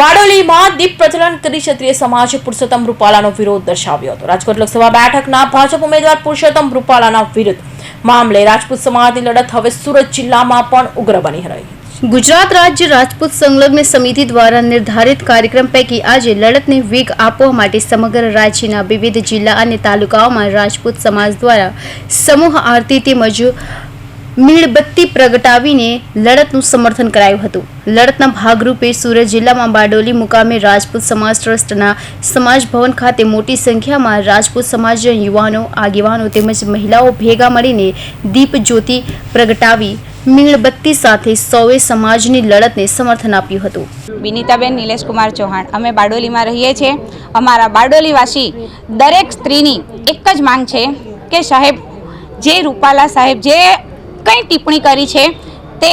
બારડોલીમાં દીપ પ્રજ્વલન કરી ક્ષત્રિય સમાજે પુરુષોત્તમ રૂપાલાનો વિરોધ દર્શાવ્યો હતો. રાજકોટ લોકસભા બેઠકના ભાજપ ઉમેદવાર પુરુષોત્તમ રૂપાલાના વિરુદ્ધ મામલે રાજપૂત સમાજની લડત હવે સુરત જિલ્લામાં પણ ઉગ્ર બની રહી. ગુજરાત રાજ્ય રાજપૂત સંલગ્ન સમિતિ દ્વારા નિર્ધારિત કાર્યક્રમ પૈકી આજે લડતને વેગ આપવા માટે સમગ્ર રાજ્યના વિવિધ જિલ્લા અને તાલુકાઓમાં રાજપૂત સમાજ દ્વારા સમૂહ આરતી તેમજ મીણબત્તી પ્રગટાવીને લડતનું સમર્થન કરાયું હતું. લડતના ભાગરૂપે સુરત જિલ્લામાં બારડોલી મુકામે રાજપૂત સમાજ ટ્રસ્ટના સમાજ ભવન ખાતે મોટી સંખ્યામાં રાજપૂત સમાજના યુવાનો, આગેવાનો તેમજ મહિલાઓ ભેગા મળીને દીપ જ્યોતિ પ્રગટાવી મીણબત્તી સાથે સૌએ સમાજની લડતને સમર્થન આપ્યું હતું. વિનીતાબેન નિલેશકુમાર ચૌહાણ, અમે બારડોલીમાં રહીએ છીએ. અમારા બારડોલીવાસી દરેક સ્ત્રીની એક જ માંગ છે કે સાહેબ, જે રૂપાલા સાહેબ, જે કંઈ ટિપ્પણી કરી છે તે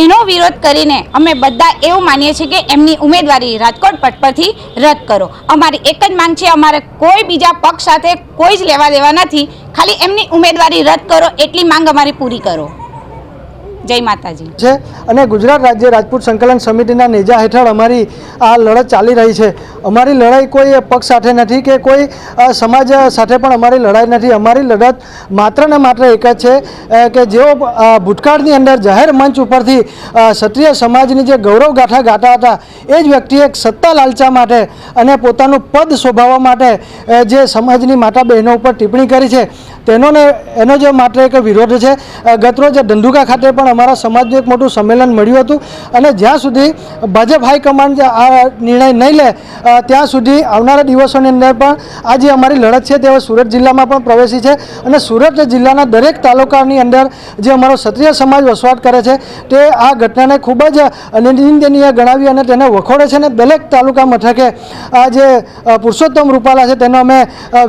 એનો વિરોધ કરીને અમે બધા એવું માનીએ છીએ કે એમની ઉમેદવારી રાજકોટ પટ પરથી રદ કરો. અમારી એક જ માંગ છે, અમારે કોઈ બીજા પક્ષ સાથે કોઈ જ લેવા દેવા નથી. ખાલી એમની ઉમેદવારી રદ કરો, એટલી માંગ અમારી પૂરી કરો. જય માતાજી. છે અને ગુજરાત રાજ્ય રાજપૂત સંકલન સમિતિના નેજા હેઠળ અમારી આ લડત ચાલી રહી છે. અમારી લડાઈ કોઈ પક્ષ સાથે નથી કે કોઈ સમાજ સાથે પણ અમારી લડાઈ નથી. અમારી લડત માત્ર ને માત્ર એક જ છે કે જેઓ ભૂતકાળની અંદર જાહેર મંચ ઉપરથી ક્ષત્રિય સમાજની જે ગૌરવ ગાથા ગાતા હતા, એ જ વ્યક્તિએ સત્તા લાલચા માટે અને પોતાનું પદ શોભાવવા માટે જે સમાજની માતા બહેનો ઉપર ટિપ્પણી કરી છે, તેનો ને, એનો જે માત્ર એક વિરોધ છે. ગતરોજ ધંધુકા ખાતે પણ અમારા સમાજનું એક મોટું સંમેલન મળ્યું હતું. અને જ્યાં સુધી ભાજપ હાઈકમાન્ડ આ નિર્ણય નહીં લે ત્યાં સુધી આવનારા દિવસોની અંદર પણ આ જે અમારી લડત છે તે સુરત જિલ્લામાં પણ પ્રવેશી છે. અને સુરત જિલ્લાના દરેક તાલુકાની અંદર જે અમારો ક્ષત્રિય સમાજ વસવાટ કરે છે, તે આ ઘટનાને ખૂબ જ નિંદનીય ગણાવી અને તેને વખોડે છે. અને દરેક તાલુકા મથકે આ જે પુરુષોત્તમ રૂપાલા છે તેનો અમે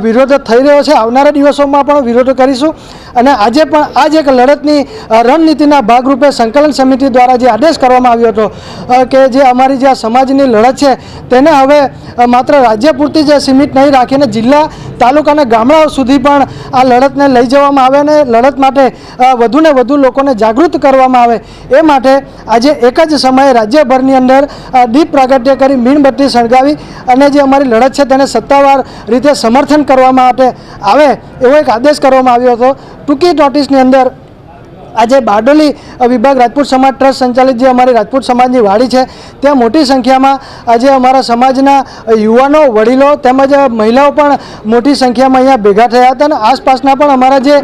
વિરોધ થઈ રહ્યો છે. આવનારા દિવસોમાં પણ વિરોધ કરીશું. અને આજે પણ આ જ એક લડતની રણનીતિના રણનીતિના ભાગરૂપે સંકલન સમિતિ દ્વારા જે આદેશ કરવામાં આવ્યો હતો કે જે અમારી જે આ સમાજની લડત છે, તેને હવે માત્ર રાજ્ય પૂરતી જ સીમિત નહીં રાખીને જિલ્લા તાલુકાના ગામડાઓ સુધી પણ આ લડતને લઈ જવામાં આવે અને લડત માટે વધુને વધુ લોકોને જાગૃત કરવામાં આવે એ માટે આજે એક જ સમયે રાજ્યભરની અંદર દીપ પ્રાગટ્ય કરી મીણબત્તી સળગાવી અને જે અમારી લડત છે તેને સત્તાવાર રીતે સમર્થન કરવા માટે આવે એવો એક આદેશ કરવામાં આવ્યો હતો. ટૂંકી નોટિસની અંદર આજે બારડોલી વિભાગ રાજપૂત સમાજ ટ્રસ્ટ સંચાલિત જે અમારી રાજપૂત સમાજની વાડી છે, ત્યાં મોટી સંખ્યામાં આજે અમારા સમાજના યુવાનો, વડીલો તેમજ મહિલાઓ પણ મોટી સંખ્યામાં અહીંયા ભેગા થયા હતા અને આસપાસના પણ અમારા જે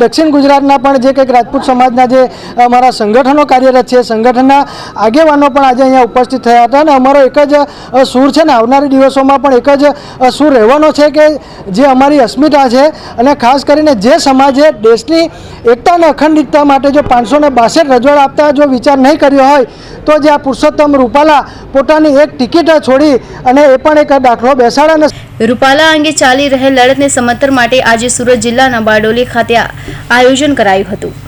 દક્ષિણ ગુજરાતના પણ જે કંઈક રાજપૂત સમાજના જે અમારા સંગઠનો કાર્યરત છે, સંગઠનના આગેવાનો પણ આજે અહીંયા ઉપસ્થિત થયા હતા અને અમારો એક જ સૂર છે ને આવનારી દિવસોમાં પણ એક જ સૂર રહેવાનો છે કે જે અમારી અસ્મિતા છે અને ખાસ કરીને જે સમાજે દેશની એકતા અને અખંડિતતા માટે જો પાંચસો ને બાસઠ રજવાડ આપતા જો વિચાર નહીં કર્યો હોય, તો જે આ પુરુષોત્તમ રૂપાલા પોતાની એક ટિકિટ છોડી અને એ પણ એક દાખલો બેસાડે ને રૂપાલા અંગે ચાલી રહેલ લડતને સમર્થન માટે આજે સુરત જિલ્લાના બારડોલી ખાતે આયોજન કરાયું હતું.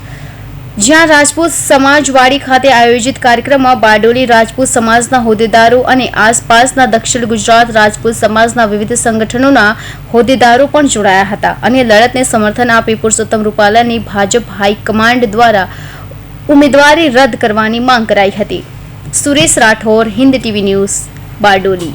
જ્યાં રાજપૂત સમાજવાડી ખાતે આયોજિત કાર્યક્રમમાં બારડોલી રાજપૂત સમાજના હોદ્દેદારો અને આસપાસના દક્ષિણ ગુજરાત રાજપૂત સમાજના વિવિધ સંગઠનોના હોદ્દેદારો પણ જોડાયા હતા. અને લડતને સમર્થન આપી પુરુષોત્તમ રૂપાલાની ભાજપ હાઈકમાન્ડ દ્વારા ઉમેદવારી રદ કરવાની માંગ કરાઈ હતી. Suresh Rathore Hind TV News, Bardoli.